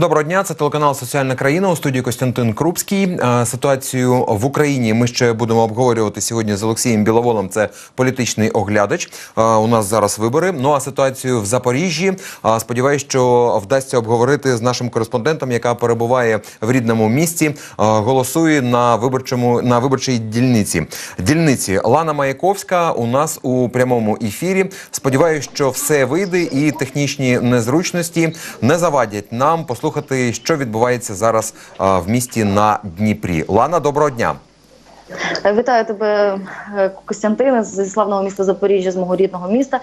Доброго дня, це телеканал Соціальна країна у студії Костянтин Крупський. Е, Ситуацію в Україні ми ще будемо обговорювати сьогодні з Олексієм Біловолом. Це політичний оглядач. Е, У нас зараз вибори. Ну а ситуацію в Запоріжжі е, сподіваюсь, що вдасться обговорити з нашим кореспондентом, яка перебуває в рідному місті. Голосує на виборчому на виборчій дільниці. Дільниці Лана Маяковська у нас у прямому ефірі. Сподіваюсь, що все вийде і технічні незручності не завадять нам послухати, що відбувається зараз в місті на Дніпрі. Лана, доброго дня. Вітаю тебе, е, Костянтине, зі славного міста Запоріжжя, з мого рідного міста.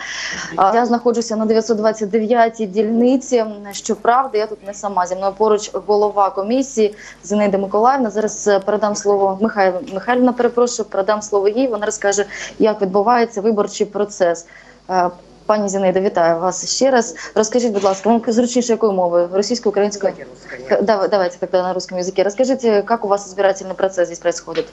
Я знаходжуся на 929-й дільниці. Щоправда, я тут не сама. Зі мною поруч голова комісії Зинаїда Миколаївна. Зараз е, передам слово Михайло Михайлівна. Перепрошую, передам слово їй. Вона розкаже, як відбувається виборчий процес. Е, Пані Зінаїда, вітаю вас ще раз. Розкажіть, будь ласка, вам зручніше якою мовою? Російською, українською? русская. Да, давайте тогда на русском языке. Расскажите, как у вас избирательный процесс здесь происходит?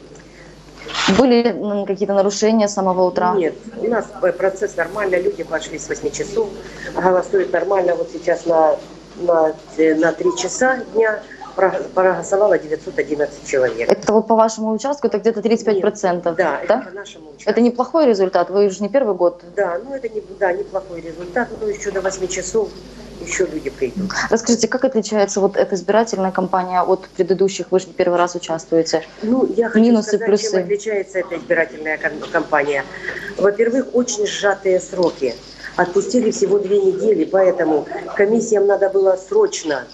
Были м, какие-то нарушения с самого утра? Нет, у нас э, процесс нормально, люди пошли с 8 часов, голосуют нормально. Вот сейчас на, на, э, на 3 часа дня про- проголосовало 911 человек. Это по вашему участку это где-то 35%, Да, да? это по нашему участку. Это неплохой результат, вы же не первый год. Да, ну это не, да, неплохой результат, но еще до 8 часов еще люди придут. Расскажите, как отличается вот эта избирательная кампания от предыдущих? Вы же не первый раз участвуете. Ну, я хочу Минусы, сказать, плюсы. чем отличается эта избирательная кам- кампания. Во-первых, очень сжатые сроки. Отпустили всего две недели, поэтому комиссиям надо было срочно,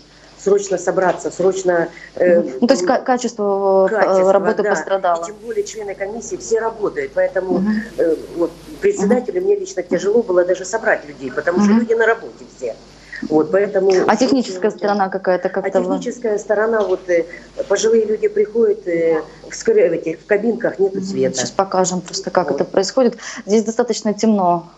срочно собраться, срочно... э, Ну, то есть ка- качество, э, качество, работы да. пострадало. И тем более члены комиссии все работают, поэтому Мгм. э, вот, председателю мне лично тяжело было даже собрать людей, потому что Мгм. люди на работе все. Вот, поэтому А техническая сторона какая-то а как-то... вы- техническая сторона, вот э, пожилые люди приходят э, в, этих в кабинках нету света. Сейчас покажем просто, как Вот. это происходит. Здесь достаточно темно,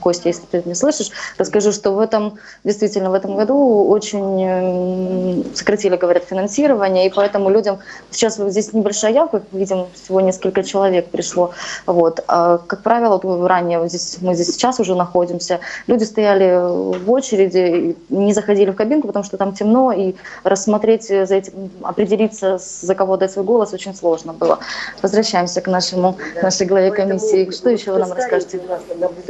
Костя, если ты не слышишь. Расскажу, что в этом, действительно, в этом году очень сократили, говорят, финансирование, и поэтому людям... Сейчас вот здесь небольшая явка, как видим, всего несколько человек пришло. Вот. А, как правило, вот ранее, вот здесь, мы здесь сейчас уже находимся, люди стояли в очереди, не заходили в кабинку, потому что там темно, и рассмотреть за этим, определиться, за кого дать свой голос, очень сложно было. Возвращаемся к нашему, нашей главе комиссии. Что еще вы нам расскажете?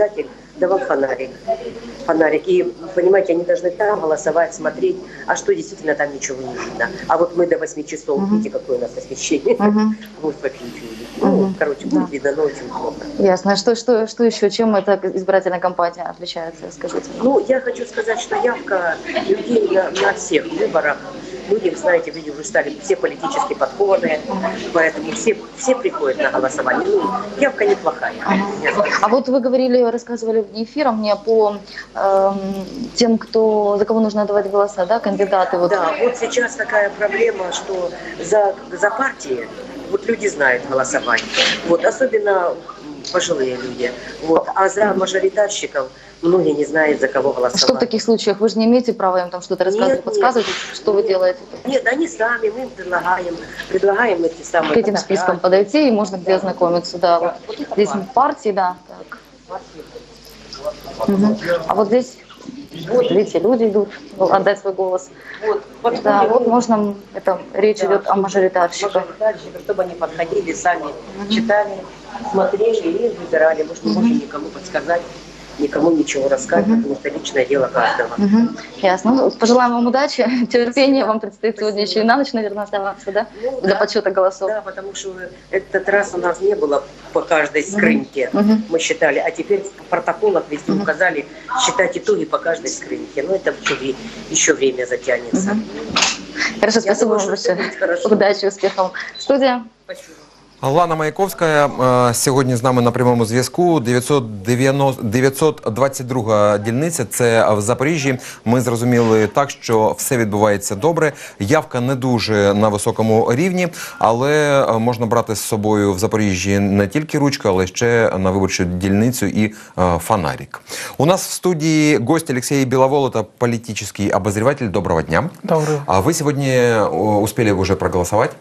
Наблюдатель давал фонарик. Фонарик. И, понимаете, они должны там голосовать, смотреть, а что действительно там ничего не видно. А вот мы до 8 часов, Мгм. видите, какое у нас освещение. Мгм. Вот вообще ничего не видно. Ну, Мгм. короче, Да. будет видно, но очень плохо. Ясно. А Что, что, что еще? Чем эта избирательная кампания отличается? Скажите. Ну, я хочу сказать, что явка людей на, на всех выборах, люди, знаете, люди уже стали все политически подкованные, поэтому все, все приходят на голосование. Ну, явка неплохая. Я. А вот вы говорили, рассказывали вне эфира мне по эм, тем, кто, за кого нужно отдавать голоса, да, кандидаты. Вот. Да, вот сейчас такая проблема, что за, за партии вот люди знают голосовать. Вот, особенно пожилые люди. Вот, а за мажоритарщиков многие не знают, за кого голосовать. Что в таких случаях? Вы же не имеете права им там что-то рассказывать, Нет, подсказывать, нет. что вы Нет. делаете? Нет, они сами, мы им предлагаем, предлагаем эти самые К этим спискам фотографии. подойти и можно где ознакомиться, да. Вот. Вот это Здесь партия. партии, да. Так. Мгм. А вот здесь, вот видите, люди идут отдать свой голос. Вот, вот Да, вот ну, можно, это речь да, идет о мажоритарщиках. мажоритарщиков, чтобы они подходили сами, читали, смотрели и выбирали. Может, не Мгм. можем никому подсказать, никому ничего рассказать, Мгм. потому что личное дело каждого. Мгм. Ясно. Ну, пожелаем вам удачи, терпения. Вам предстоит сегодня еще и на ночь, наверное, оставаться, да? Ну, Для да. подсчета голосов. Да, потому что этот раз у нас не было по каждой скрыньке. Мгм. Мы считали, а теперь в протоколах везде Мгм. указали считать итоги по каждой скрынке. Но это еще, вре- еще время затянется. Мгм. Хорошо, Я спасибо думаю, вам большое. Удачи, успехов. Студия. Спасибо. Лана Маяковська е, сьогодні з нами на прямому зв'язку. 990 922 дільниця. Це в Запоріжжі. Ми зрозуміли так, що все відбувається добре. Явка не дуже на високому рівні, але е, можна брати з собою в Запоріжжі не тільки ручку, але ще на виборчу дільницю і е, фонарик. У нас в студії гость Олексій Біловолота, політичний обозреватель. Доброго дня. Добрый. А вы сегодня э, успели уже проголосовать?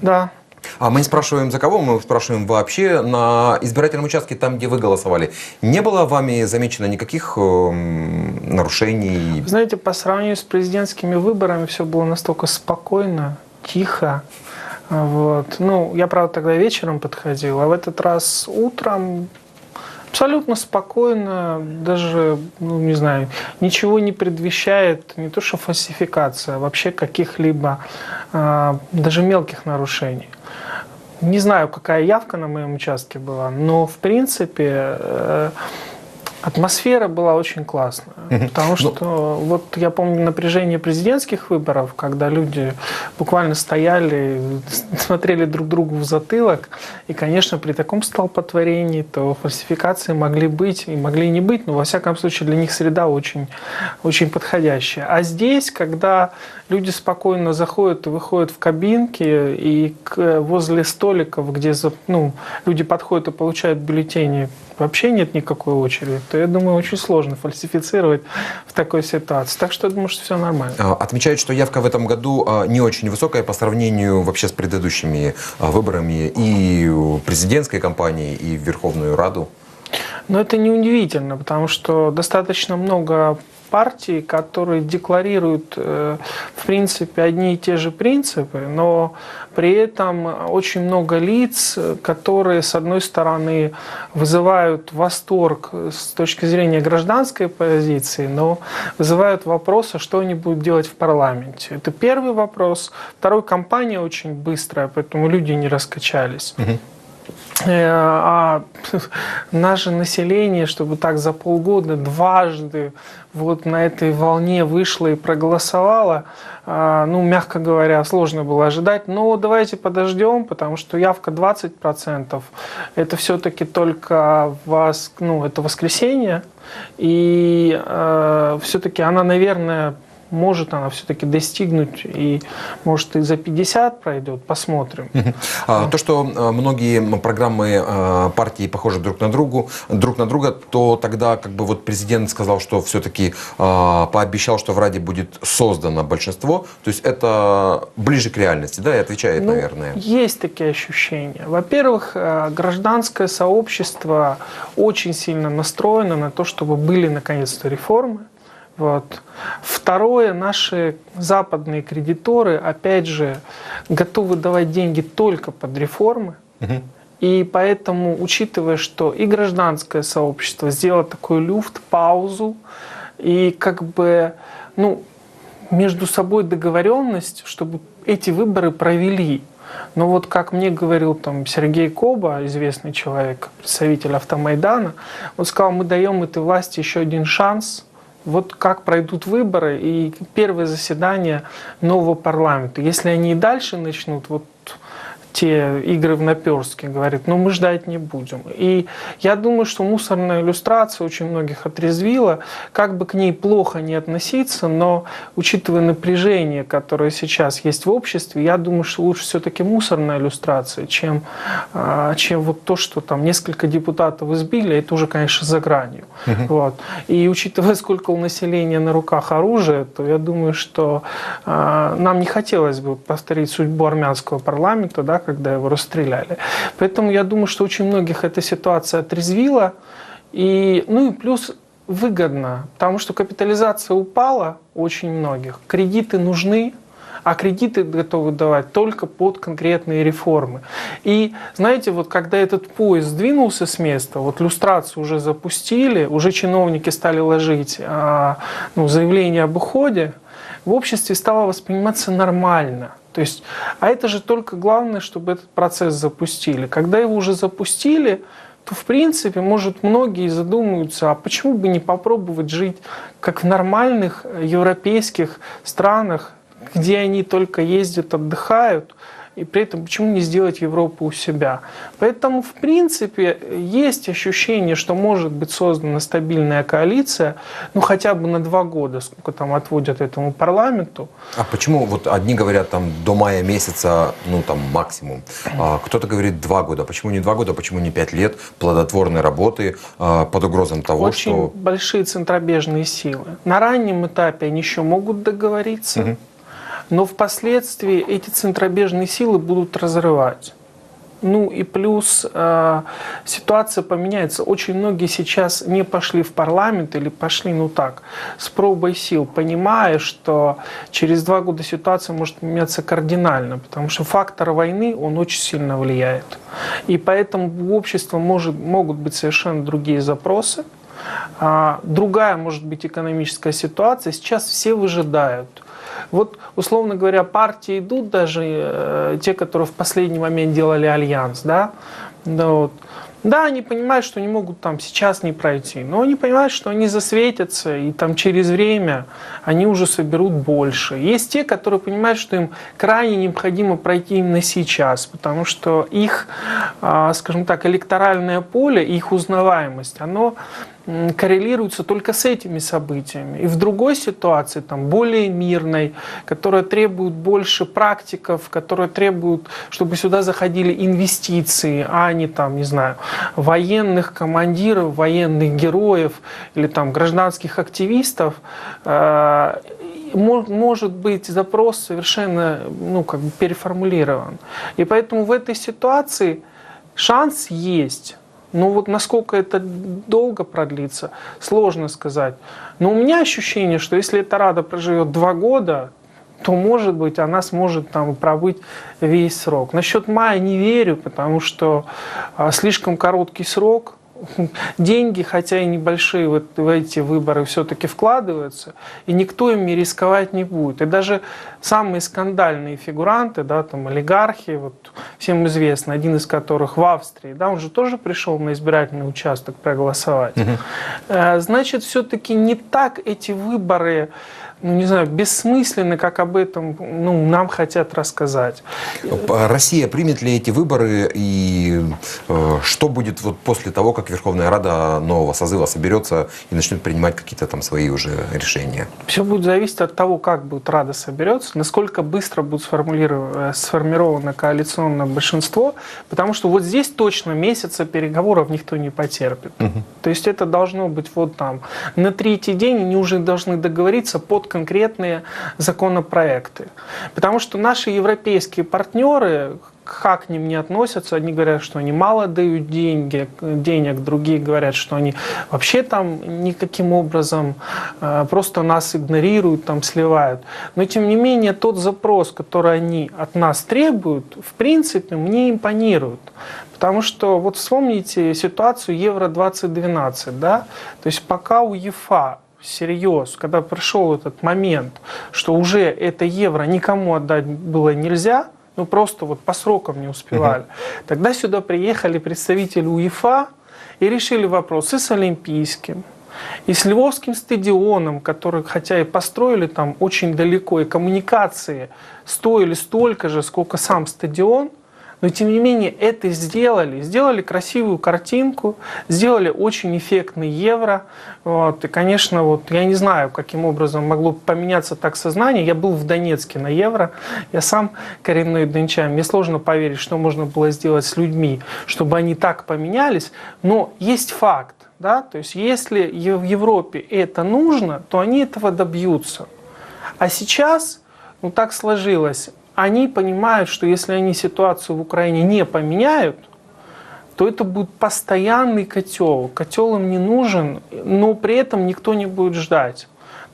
Да. А мы не спрашиваем за кого, мы спрашиваем вообще на избирательном участке, там, где вы голосовали. Не было вами замечено никаких эм, нарушений? Вы знаете, по сравнению с президентскими выборами все было настолько спокойно, тихо. Вот. Ну, я, правда, тогда вечером подходил, а в этот раз утром абсолютно спокойно, даже, ну, не знаю, ничего не предвещает, не то что фальсификация, а вообще каких-либо, а, даже мелких нарушений. Не знаю, какая явка на моем участке была, но, в принципе, э, Атмосфера была очень классная, потому что вот я помню напряжение президентских выборов, когда люди буквально стояли, смотрели друг другу в затылок, и, конечно, при таком столпотворении, то фальсификации могли быть и могли не быть, но во всяком случае для них среда очень, очень подходящая. А здесь, когда люди спокойно заходят и выходят в кабинки, и к- возле столиков, где за- ну, люди подходят и получают бюллетени, вообще нет никакой очереди, то я думаю, очень сложно фальсифицировать в такой ситуации. Так что я думаю, что все нормально. А, Отмечают, что явка в этом году а, не очень высокая по сравнению вообще с предыдущими а, выборами и президентской кампании, и в Верховную Раду. Но это не удивительно, потому что достаточно много партий, которые декларируют, э, в принципе, одни и те же принципы, но при этом очень много лиц, которые, с одной стороны, вызывают восторг с точки зрения гражданской позиции, но вызывают вопрос, а что они будут делать в парламенте. Это первый вопрос. Второй, кампания очень быстрая, поэтому люди не раскачались. Э, А наше население, чтобы так за полгода дважды вот на этой волне вышло и проголосовало, а, ну, мягко говоря, сложно было ожидать. Но давайте подождем, потому что явка 20%. Это все-таки только вос, ну, это воскресенье. И все-таки она, наверное, может она все-таки достигнуть и может и за 50 пройдет, посмотрим. А, То, что а, многие программы а, партии похожи друг на другу, друг на друга, то тогда как бы вот президент сказал, что все-таки пообещал, что в Раде будет создано большинство. То есть это ближе к реальности, да, и отвечает, Ну, наверное. Есть такие ощущения. Во-первых, э, гражданское сообщество очень сильно настроено на то, чтобы были наконец-то реформы. Вот. Второе, наши западные кредиторы, опять же, готовы давать деньги только под реформы. И поэтому, учитывая, что и гражданское сообщество сделало такой люфт, паузу, и как бы, ну, между собой договоренность, чтобы эти выборы провели. Но вот как мне говорил там Сергей Коба, известный человек, представитель Автомайдана, он сказал, мы даем этой власти еще один шанс, вот как пройдут выборы и первое заседание нового парламента. Если они и дальше начнут вот те игры в наперстке, говорит, ну мы ждать не будем. И я думаю, что мусорная иллюстрация очень многих отрезвила, как бы к ней плохо не относиться, но учитывая напряжение, которое сейчас есть в обществе, я думаю, что лучше все-таки мусорная иллюстрация, чем, а, чем вот то, что там несколько депутатов избили, это уже, конечно, за гранью. Вот. И учитывая, сколько у населения на руках оружия, то я думаю, что а, нам не хотелось бы повторить судьбу армянского парламента, да, когда его расстреляли. Поэтому я думаю, что очень многих эта ситуация отрезвила. И, ну и плюс выгодно, потому что капитализация упала очень многих. Кредиты нужны, а кредиты готовы давать только под конкретные реформы. И знаете, вот когда этот поезд сдвинулся с места, вот люстрацию уже запустили, уже чиновники стали ложить а, ну, заявление об уходе, в обществе стало восприниматься нормально. То есть, а это же только главное, чтобы этот процесс запустили. Когда его уже запустили, то в принципе, может, многие задумаются, а почему бы не попробовать жить как в нормальных европейских странах, где они только ездят, отдыхают, и при этом почему не сделать Европу у себя. Поэтому, в принципе, есть ощущение, что может быть создана стабильная коалиция, ну хотя бы на два года, сколько там отводят этому парламенту. А почему вот одни говорят там до мая месяца, ну там максимум, а кто-то говорит два года. Почему не два года, почему не пять лет плодотворной работы а, под угрозом того, Очень что... большие центробежные силы. На раннем этапе они еще могут договориться. Но впоследствии эти центробежные силы будут разрывать. Ну и плюс э, ситуация поменяется. Очень многие сейчас не пошли в парламент или пошли, ну так, с пробой сил, понимая, что через два года ситуация может меняться кардинально, потому что фактор войны, он очень сильно влияет. И поэтому в обществе может, могут быть совершенно другие запросы, а, другая может быть экономическая ситуация. Сейчас все выжидают. Вот, условно говоря, партии идут даже э, те, которые в последний момент делали альянс, да, да, вот. Да, они понимают, что не могут там сейчас не пройти, но они понимают, что они засветятся, и там через время они уже соберут больше. Есть те, которые понимают, что им крайне необходимо пройти именно сейчас, потому что их, а, скажем так, электоральное поле, их узнаваемость, оно м, коррелируется только с этими событиями. И в другой ситуации, там, более мирной, которая требует больше практиков, которая требует, чтобы сюда заходили инвестиции, а не там, не знаю, военных командиров, военных героев или там гражданских активистов, э, мо- может быть запрос совершенно ну, как бы переформулирован. И поэтому в этой ситуации шанс есть. Но вот насколько это долго продлится, сложно сказать. Но у меня ощущение, что если эта Рада проживет два года, то, может быть, она сможет там пробыть весь срок. Насчет мая не верю, потому что а, слишком короткий срок. Деньги, хотя и небольшие, вот в эти выборы все-таки вкладываются, и никто ими рисковать не будет. И даже самые скандальные фигуранты, да, там олигархи, вот всем известно, один из которых в Австрии, да, он же тоже пришел на избирательный участок проголосовать. Э, Значит, все-таки не так эти выборы ну, не знаю, бессмысленны, как об этом ну, нам хотят рассказать. П- Россия примет ли эти выборы и э, что будет вот после того, как Верховная Рада нового созыва соберется и начнет принимать какие-то там свои уже решения? Все будет зависеть от того, как будет Рада соберется, насколько быстро будет сформулировано, сформировано коалиционное большинство, потому что вот здесь точно месяца переговоров никто не потерпит. То есть это должно быть вот там на третий день они уже должны договориться под конкретные законопроекты. Потому что наши европейские партнеры, как к ним не относятся, одни говорят, что они мало дают деньги, денег, другие говорят, что они вообще там никаким образом э, просто нас игнорируют, там сливают. Но тем не менее тот запрос, который они от нас требуют, в принципе мне импонирует. Потому что вот вспомните ситуацию Евро-2012, да, то есть пока у ЕФА всерьез, когда пришел этот момент, что уже это евро никому отдать было нельзя, ну просто вот по срокам не успевали, тогда сюда приехали представители УЕФА и решили вопрос и с Олимпийским, и с Львовским стадионом, который, хотя и построили там очень далеко, и коммуникации стоили столько же, сколько сам стадион, но тем не менее это сделали. Сделали красивую картинку, сделали очень эффектный евро. Вот. И, конечно, вот я не знаю, каким образом могло поменяться так сознание. Я был в Донецке на евро, я сам коренной дончанин. Мне сложно поверить, что можно было сделать с людьми, чтобы они так поменялись. Но есть факт. Да? То есть если в Европе это нужно, то они этого добьются. А сейчас, ну так сложилось, они понимают, что если они ситуацию в Украине не поменяют, то это будет постоянный котел. Котел им не нужен, но при этом никто не будет ждать.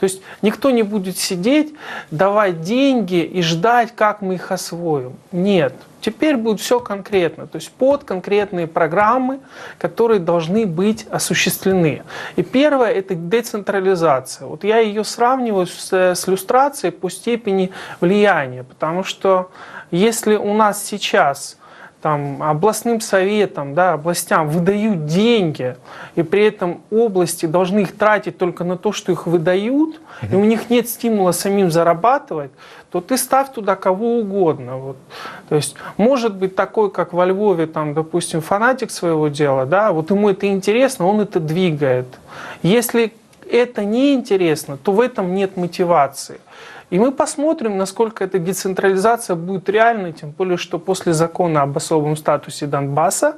То есть никто не будет сидеть, давать деньги и ждать, как мы их освоим. Нет. Теперь будет все конкретно, то есть под конкретные программы, которые должны быть осуществлены. И первое – это децентрализация. Вот я ее сравниваю с, с люстрацией по степени влияния, потому что если у нас сейчас там, областным советам, да, областям выдают деньги, и при этом области должны их тратить только на то, что их выдают, и у них нет стимула самим зарабатывать, то ты ставь туда кого угодно. Вот. То есть может быть такой, как во Львове, там, допустим, фанатик своего дела, да, вот ему это интересно, он это двигает. Если это не интересно, то в этом нет мотивации. И мы посмотрим, насколько эта децентрализация будет реальной, тем более, что после закона об особом статусе Донбасса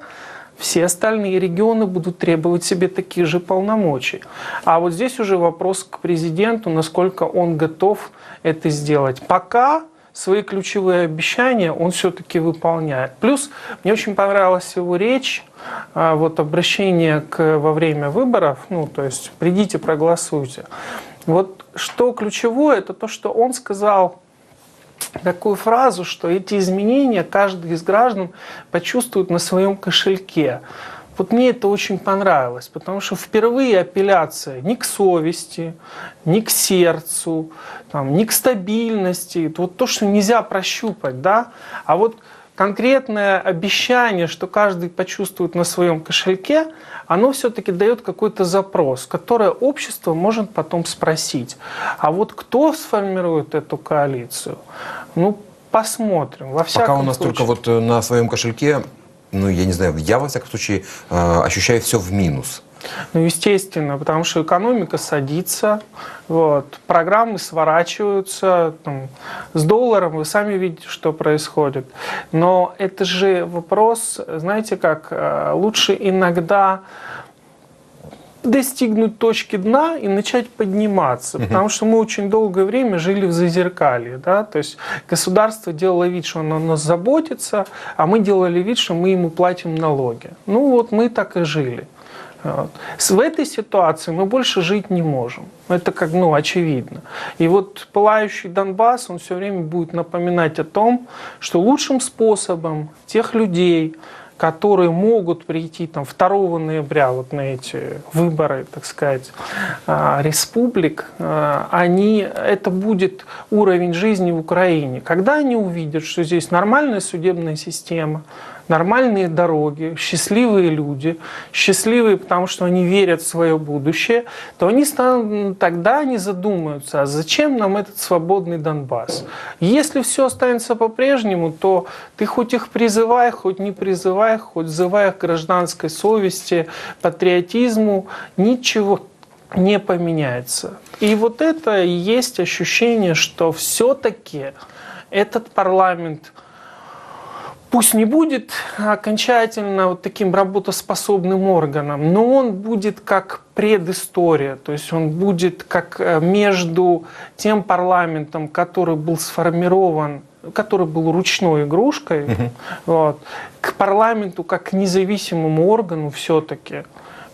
все остальные регионы будут требовать себе таких же полномочий. А вот здесь уже вопрос к президенту, насколько он готов это сделать. Пока свои ключевые обещания он все-таки выполняет. Плюс мне очень понравилась его речь, а, вот обращение к, во время выборов, ну, то есть придите, проголосуйте. Вот что ключевое, это то, что он сказал такую фразу, что эти изменения каждый из граждан почувствует на своем кошельке. Вот мне это очень понравилось, потому что впервые апелляция ни к совести, ни к сердцу, там, ни к стабильности, вот то, что нельзя прощупать, да, а вот конкретное обещание, что каждый почувствует на своем кошельке, оно все-таки дает какой-то запрос, который общество может потом спросить. А вот кто сформирует эту коалицию? Ну, посмотрим. Во всяком Пока у нас случае. только вот э, на своем кошельке, ну, я не знаю, я, во всяком случае, э, ощущаю все в минус. Ну, естественно, потому что экономика садится, вот, программы сворачиваются, там, с долларом вы сами видите, что происходит. Но это же вопрос, знаете как, э, лучше иногда достигнуть точки дна и начать подниматься, потому что мы очень долгое время жили в зазеркалье, да, то есть государство делало вид, что оно нас заботится, а мы делали вид, что мы ему платим налоги. Ну вот мы так и жили. Вот. В этой ситуации мы больше жить не можем. Это как, ну, очевидно. И вот пылающий Донбасс, он все время будет напоминать о том, что лучшим способом тех людей, которые могут прийти там 2 ноября вот на эти выборы, так сказать, а, республик, а, они, это будет уровень жизни в Украине. Когда они увидят, что здесь нормальная судебная система, нормальные дороги, счастливые люди, счастливые, потому что они верят в свое будущее, то они станут, тогда они задумаются, а зачем нам этот свободный Донбасс? Если все останется по-прежнему, то ты хоть их призывай, хоть не призывай, хоть взывай к гражданской совести, патриотизму, ничего не поменяется. И вот это и есть ощущение, что все-таки этот парламент пусть не будет окончательно вот таким работоспособным органом, но он будет как предыстория, то есть он будет как э, между тем парламентом, который был сформирован который был ручной игрушкой, вот, к парламенту как к независимому органу все-таки.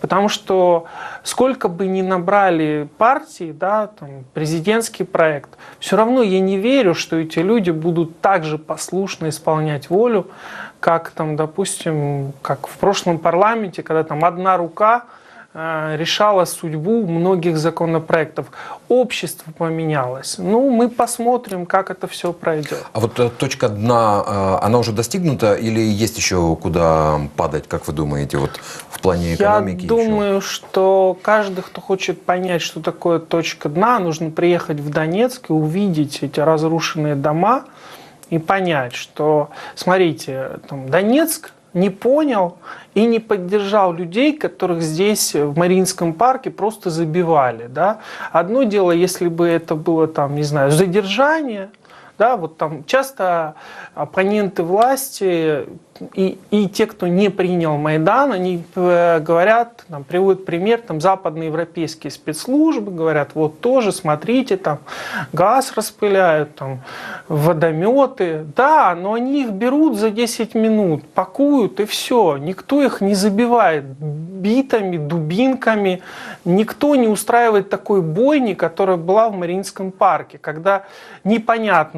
Потому что сколько бы ни набрали партий, да, там, президентский проект, все равно я не верю, что эти люди будут так же послушно исполнять волю, как там, допустим, как в прошлом парламенте, когда там одна рука решала судьбу многих законопроектов. Общество поменялось. Ну, мы посмотрим, как это все пройдет. А вот э, точка дна, э, она уже достигнута или есть еще куда падать, как вы думаете, вот в плане экономики? Я думаю, что каждый, кто хочет понять, что такое точка дна, нужно приехать в Донецк и увидеть эти разрушенные дома и понять, что, смотрите, там, Донецк не понял и не поддержал людей, которых здесь в Мариинском парке просто забивали. Да? Одно дело, если бы это было там, не знаю, задержание, да, вот там часто оппоненты власти и, и те, кто не принял Майдан, они э, говорят, там, приводят пример, там западноевропейские спецслужбы говорят, вот тоже, смотрите, там газ распыляют, там водометы. Да, но они их берут за 10 минут, пакуют и все. Никто их не забивает битами, дубинками. Никто не устраивает такой бойни, которая была в Мариинском парке, когда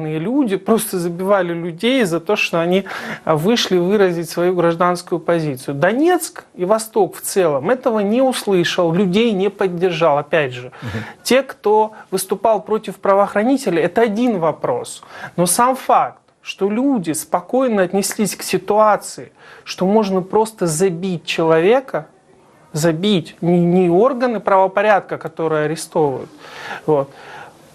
непонятные люди просто забивали людей за то, что они вышли выразить свою гражданскую позицию. Донецк и Восток в целом этого не услышал, людей не поддержал. Опять же, те, кто выступал против правоохранителей, это один вопрос. Но сам факт, что люди спокойно отнеслись к ситуации, что можно просто забить человека, забить не, не органы правопорядка, которые арестовывают. Вот.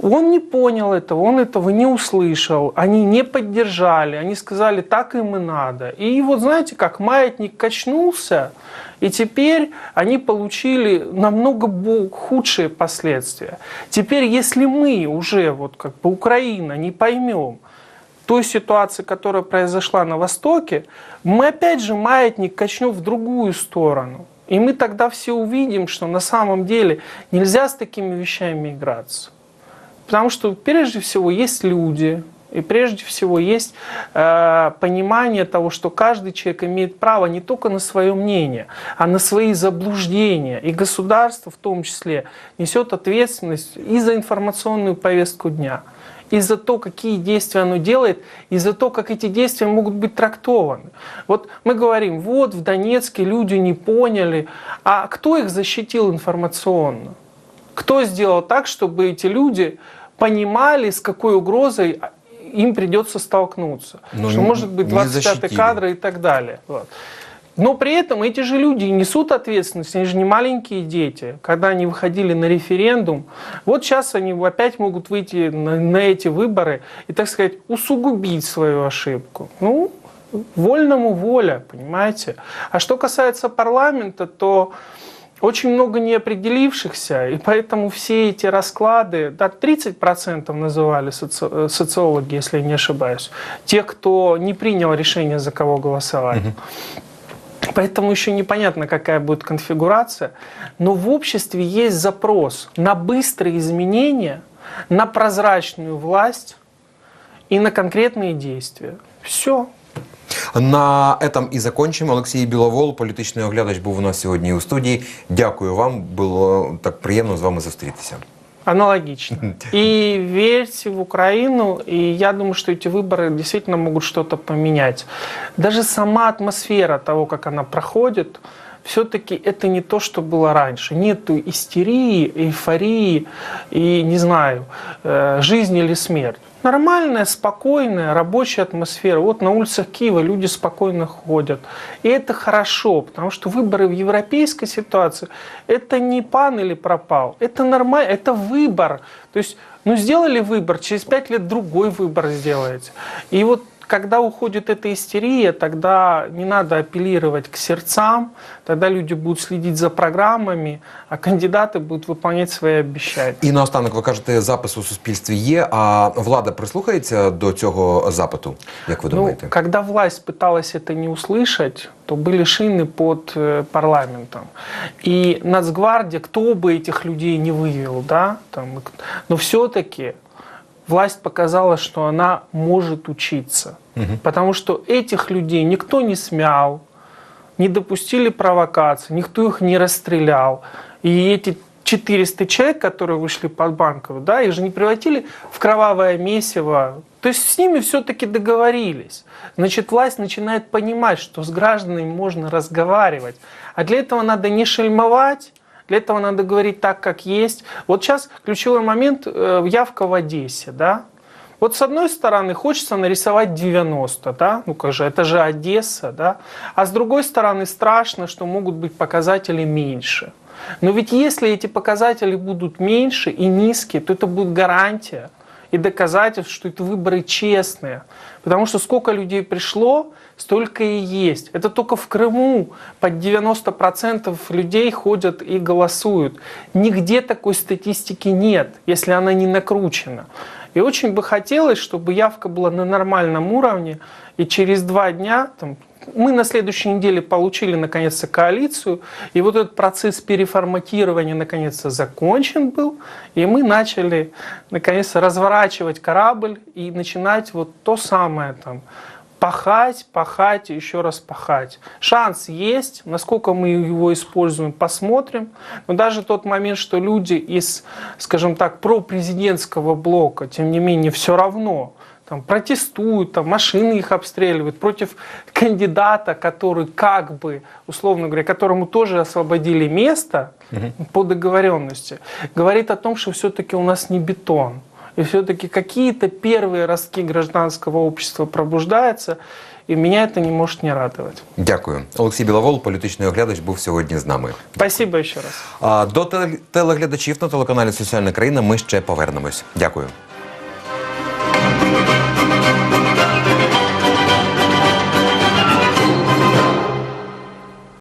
Он не понял этого, он этого не услышал, они не поддержали, они сказали, так им и надо. И вот знаете, как маятник качнулся, и теперь они получили намного худшие последствия. Теперь, если мы уже, вот как бы Украина, не поймем, той ситуации, которая произошла на Востоке, мы опять же маятник качнем в другую сторону. И мы тогда все увидим, что на самом деле нельзя с такими вещами играться. Потому что прежде всего есть люди, и прежде всего есть э, понимание того, что каждый человек имеет право не только на свое мнение, а на свои заблуждения. И государство в том числе несет ответственность и за информационную повестку дня, и за то, какие действия оно делает, и за то, как эти действия могут быть трактованы. Вот мы говорим, вот в Донецке люди не поняли, а кто их защитил информационно? Кто сделал так, чтобы эти люди понимали, с какой угрозой им придется столкнуться? Ну, что не- может быть не 25 защитили. кадры и так далее. Вот. Но при этом эти же люди несут ответственность, они же не маленькие дети. Когда они выходили на референдум, вот сейчас они опять могут выйти на, на эти выборы и, так сказать, усугубить свою ошибку. Ну, вольному воля, понимаете? А что касается парламента, то очень много неопределившихся, и поэтому все эти расклады, да, 30% называли соци- э, социологи, если я не ошибаюсь, те, кто не принял решение, за кого голосовать. Поэтому еще непонятно, какая будет конфигурация. Но в обществе есть запрос на быстрые изменения, на прозрачную власть и на конкретные действия. Все. На этом і закончимо. Олексій Біловол, політичний оглядач, був у нас сьогодні у студії. Дякую вам. Було так приємно з вами зустрітися. Аналогично. И верьте в Украину, и я думаю, что эти выборы действительно могут что-то поменять. Даже сама атмосфера того, как она проходит, все-таки это не то, что было раньше. Нету истерии, эйфории и, не знаю, э, жизнь или смерть. Нормальная, спокойная, рабочая атмосфера. Вот на улицах Киева люди спокойно ходят. И это хорошо, потому что выборы в европейской ситуации – это не пан или пропал. Это нормально, это выбор. То есть, ну сделали выбор, через пять лет другой выбор сделаете. И вот когда уходит эта истерия, тогда не надо апеллировать к сердцам, тогда люди будут следить за программами, а кандидаты будут выполнять свои обещания. І наостанок ви кажете, запис у суспільстві є. А влада прислухається до цього запиту? Як ви Ну, думаєте? когда власть пыталась это не услышать, то были шины под э, парламентом. И Нацгвардия, кто бы этих людей не вывел, да, там, но все-таки власть показала, что она может учиться. Потому что этих людей никто не смял, не допустили провокации, никто их не расстрелял. И эти 400 человек, которые вышли под Банкову, да, их же не превратили в кровавое месиво. То есть с ними все-таки договорились. Значит, власть начинает понимать, что с гражданами можно разговаривать. А для этого надо не шельмовать, для этого надо говорить так, как есть. Вот сейчас ключевой момент э, явка в Одессе, да. Вот с одной стороны хочется нарисовать 90, да, ну как же, это же Одесса, да, а с другой стороны страшно, что могут быть показатели меньше. Но ведь если эти показатели будут меньше и низкие, то это будет гарантия и доказательство, что это выборы честные. Потому что сколько людей пришло, столько и есть. Это только в Крыму под 90% людей ходят и голосуют. Нигде такой статистики нет, если она не накручена. И очень бы хотелось, чтобы явка была на нормальном уровне, и через два дня, там, мы на следующей неделе получили наконец-то коалицию, и вот этот процесс переформатирования наконец-то закончен был, и мы начали наконец-то разворачивать корабль и начинать вот то самое там, пахать, пахать и еще раз пахать. Шанс есть, насколько мы его используем, посмотрим. Но даже тот момент, что люди из, скажем так, пропрезидентского блока, тем не менее, все равно там, протестуют, там, машины их обстреливают против кандидата, который как бы, условно говоря, которому тоже освободили место по договоренности, говорит о том, что все-таки у нас не бетон. И все-таки какие-то первые ростки гражданского общества пробуждаются, и меня это не может не радовать. Дякую. Олексій Біловол, політичний оглядач, був сьогодні з нами. Спасибо еще раз. А до теле- телеглядачів на телеканалі Соціальна країна ми ще повернемось. Дякую.